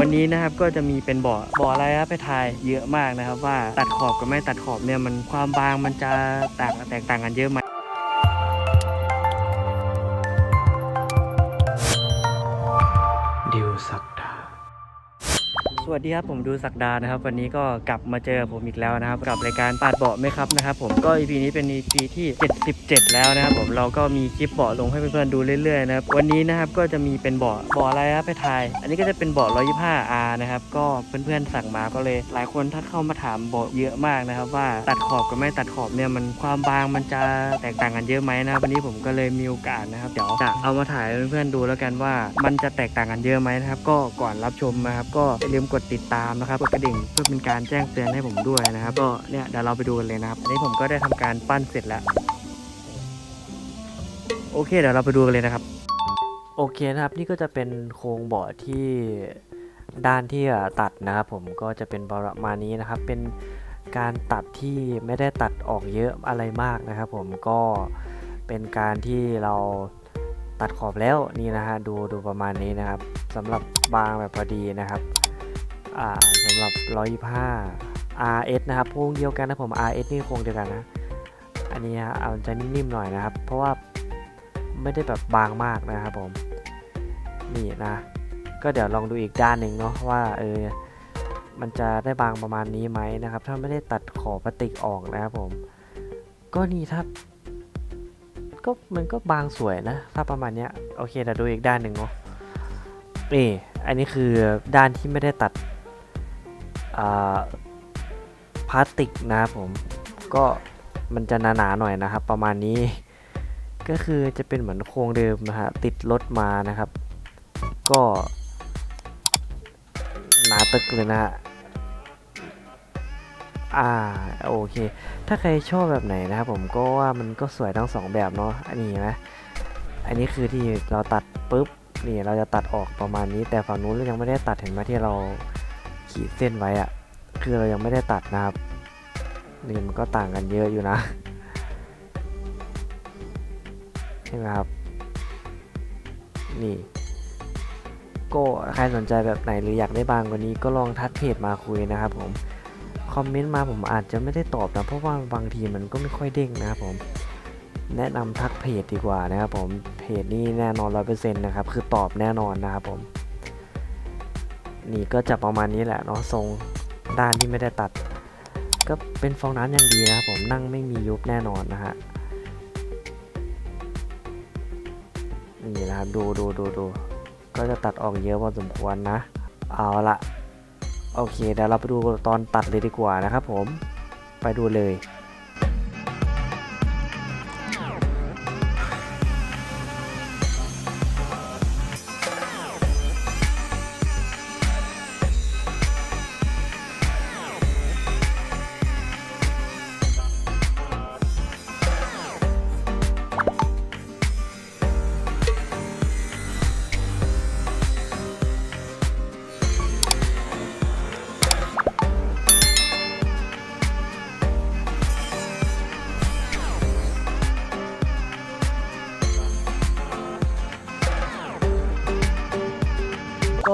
วันนี้นะครับก็จะมีเป็นบ่อบ่ออะไรครับไปทายเยอะมากนะครับว่าตัดขอบกับไม่ตัดขอบเนี่ยมันความบางมันจะต่างแตกต่างกันเยอะไหมดิวสัก วัสดีครับผมดูสักดานะครับ วันนี้ก็กลับมาเจอผมอีกแล้วนะครับกับรายการปาดเบาะไหมครับนะครับผมก็ EP นี้เป็น EP ที่ 77 แล้วนะครับผมเราก็มีคลิปเบาะลงให้เพื่อนๆดูเรื่อยๆนะครับวันนี้นะครับก็จะมีเป็นเบาะเบาะอะไรครับไปทาย อันนี้ก็จะเป็นเบาะ 125R นะครับก็เพื่อนๆสั่งมาก็เลย หลายคนทักเข้ามาถามเบาะเยอะมากนะครับ ว่าตัดขอบกับไม่ตัดขอบเนี่ยมันความบางมันจะแตกต่างกันเยอะไหมนะครับวันนี้ผมก็เลยมีโอกาสนะครับเดี๋ยวจะเอามาถ่ายเพื่อนๆดูแล้วกันว่า มันจะแตกต่างกันเยอะไหมนะครับก็ก่อนรับชมนะครับก็อย่าลืมกดติดตามนะครับกดกระดิ่งเพื่อเป็นการแจ้งเตือนให้ผมด้วยนะครับ ก็เนี่ยเดี๋ยวเราไปดูกันเลยนะครับอันนี้ผมก็ได้ทำการปั้นเสร็จแล้ว โอเคเดี๋ยวเราไปดูกันเลยนะครับ โอเคนะครับนี่ก็จะเป็นโครงเบาะที่ด้านที่ตัดนะครับ ผมก็จะเป็นประมาณนี้นะครับเป็นการตัดที่ไม่ได้ตัดออกเยอะอะไรมากนะครับ ผมก็เป็นการที่เราตัดขอบแล้วนี่นะฮะดูดูประมาณนี้นะครับสำหรับบางแบบพอดีนะครับ สำหรับ 125 RS นะครับโครงเดียวกันนะผม RS นี่คงเดียวกันนะ อันนี้เอาจะนิ่มๆหน่อยนะครับ เพราะว่าไม่ได้แบบบางมากนะครับผม นี่นะ ก็เดี๋ยวลองดูอีกด้านหนึ่งเนาะว่าเออ มันจะได้บางประมาณนี้ไหมนะครับ ถ้าไม่ได้ตัดขอบพลาสติกออกนะครับผม ก็นี่ถ้าก็มันก็บางสวยนะ ถ้าประมาณเนี้ย โอเคเดี๋ยวดูอีกด้านหนึ่งเนาะนี่ อันนี้คือด้านที่ไม่ได้ตัด พลาสติกนะครับผมก็มันจะหนาๆหน่อยนะครับ ประมาณนี้ ก็คือจะเป็นเหมือนโครงเดิมนะฮะติดรถมานะครับ ก็หนาตึกเลยนะฮะอ่าโอเค ถ้าใครชอบแบบไหนนะครับผมก็ว่ามันก็สวยทั้งสองแบบเนาะอันนี้นไหมอันนี้คือที่เราตัดปุ๊บนี่เราจะตัดออกประมาณนี้ แต่ฝั่งนู้นเรายังไม่ได้ตัดเห็นไหมที่เราขีดเส้นไว้อะ คือเรายังไม่ได้ตัดนะครับนี่มันก็ต่างกันเยอะอยู่นะใช่ไหมครับ นี่ก็ใครสนใจแบบไหนหรืออยากได้บางกว่านี้ก็ลองทักเพจมาคุยนะครับผมคอมเมนต์มาผมอาจจะไม่ได้ตอบนะเพราะว่าบางทีมันก็ไม่ค่อยเด้งนะครับผมแนะนำทักเพจดีกว่านะครับผมเพจนี้แน่นอนร้อยเปอร์เซ็นต์นะครับคือตอบแน่นอนนะครับผม นี่ก็จะประมาณนี้แหละเนาะทรง ด้านที่ไม่ได้ตัด ก็เป็นฟองน้ำอย่างดีนะครับผมนั่งไม่มียุบแน่นอนนะฮะนี่นะครับดูดูดูดูก็จะตัดออกเยอะพอสมควรนะ เอาละโอเคเดี๋ยวเราไปดูตอนตัดเลยดีกว่านะครับผมไปดูเลย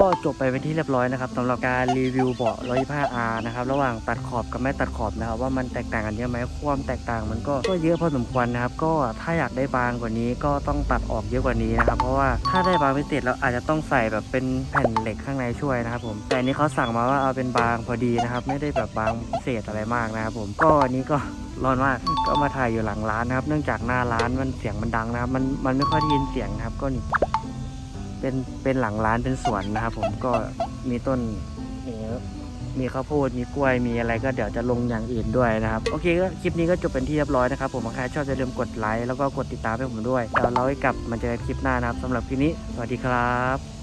ก็จบไปเป็นที่เรียบร้อยนะครับสำหรับการรีวิวเบาะ 125R นะครับระหว่างตัดขอบกับไม่ตัดขอบนะครับว่ามันแตกต่างกันเยอะไหมความแตกต่างมันก็ก็เยอะพอสมควรนะครับก็ถ้าอยากได้บางกว่านี้ก็ต้องตัดออกเยอะกว่านี้นะครับเพราะว่าถ้าได้บางพิเศษแล้วอาจจะต้องใส่แบบเป็นแผ่นเหล็กข้างในช่วยนะครับผมแต่อันนี้เขาสั่งมาว่าเอาเป็นบางพอดีนะครับไม่ได้แบบบางพิเศษอะไรมากนะครับผมก็อันนี้ก็ร้อนมากก็มาถ่ายอยู่หลังร้านนะครับ เนื่องจากหน้าร้านมันเสียงมันดังนะครับ มันมันไม่ค่อยได้ยินเสียงนะครับก็นี่ เป็นเป็นหลังร้านเป็นสวนนะครับผมก็มีต้นมีมีข้าวโพดมีกล้วยมีอะไรก็เดี๋ยวจะลงอย่างอื่นด้วยนะครับโอเคก็คลิปนี้ก็จบเป็นที่เรียบร้อยนะครับผมใครชอบจะลืมกดไลค์แล้วก็กดติดตามให้ผมด้วยเดี๋ยวเราให้กลับมาเจอกันคลิปหน้านะครับสำหรับคลิปนี้สวัสดีครับ